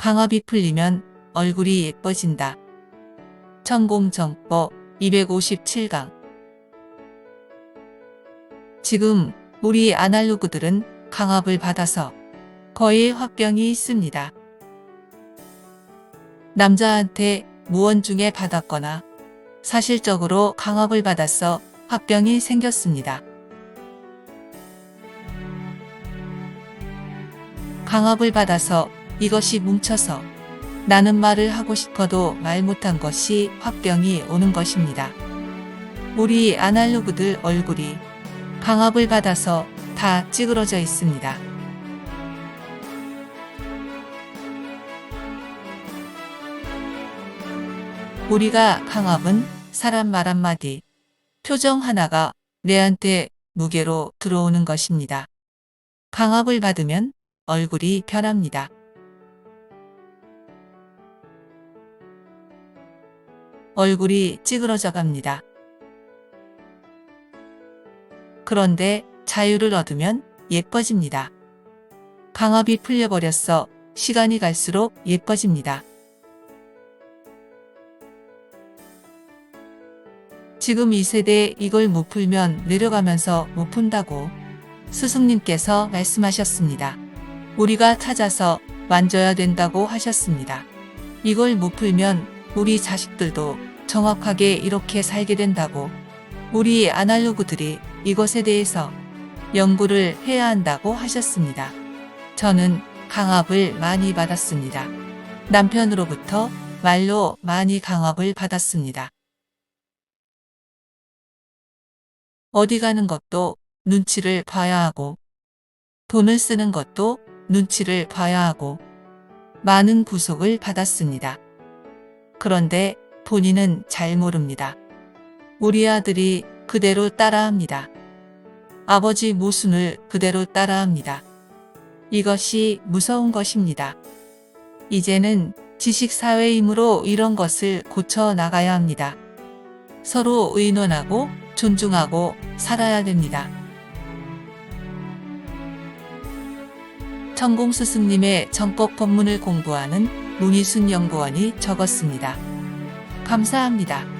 강압이 풀리면 얼굴이 예뻐진다. 천공정법 257강 지금 우리 아날로그들은 강압을 받아서 거의 화병이 있습니다. 남자한테 무언 중에 받았거나 사실적으로 강압을 받아서 화병이 생겼습니다. 강압을 받아서 이것이 뭉쳐서 나는 말을 하고 싶어도 말 못한 것이 화병이 오는 것입니다. 우리 아날로그들 얼굴이 강압을 받아서 다 찌그러져 있습니다. 우리가 강압은 사람 말 한마디, 표정 하나가 내한테 무게로 들어오는 것입니다. 강압을 받으면 얼굴이 변합니다. 얼굴이 찌그러져 갑니다. 그런데 자유를 얻으면 예뻐집니다. 강압이 풀려버렸어 시간이 갈수록 예뻐집니다. 지금 이 세대 이걸 못 풀면 내려가면서 못 푼다고 스승님께서 말씀하셨습니다. 우리가 찾아서 만져야 된다고 하셨습니다. 이걸 못 풀면 우리 자식들도 정확하게 이렇게 살게 된다고 우리 아날로그들이 이것에 대해서 연구를 해야 한다고 하셨습니다. 저는 강압을 많이 받았습니다. 남편으로부터 말로 많이 강압을 받았습니다. 어디 가는 것도 눈치를 봐야 하고, 돈을 쓰는 것도 눈치를 봐야 하고, 많은 구속을 받았습니다. 그런데 본인은 잘 모릅니다. 우리 아들이 그대로 따라합니다. 아버지 모순을 그대로 따라합니다. 이것이 무서운 것입니다. 이제는 지식사회이므로 이런 것을 고쳐 나가야 합니다. 서로 의논하고 존중하고 살아야 됩니다. 천공 스승님의 정법 법문을 공부하는 문희순 연구원이 적었습니다. 감사합니다.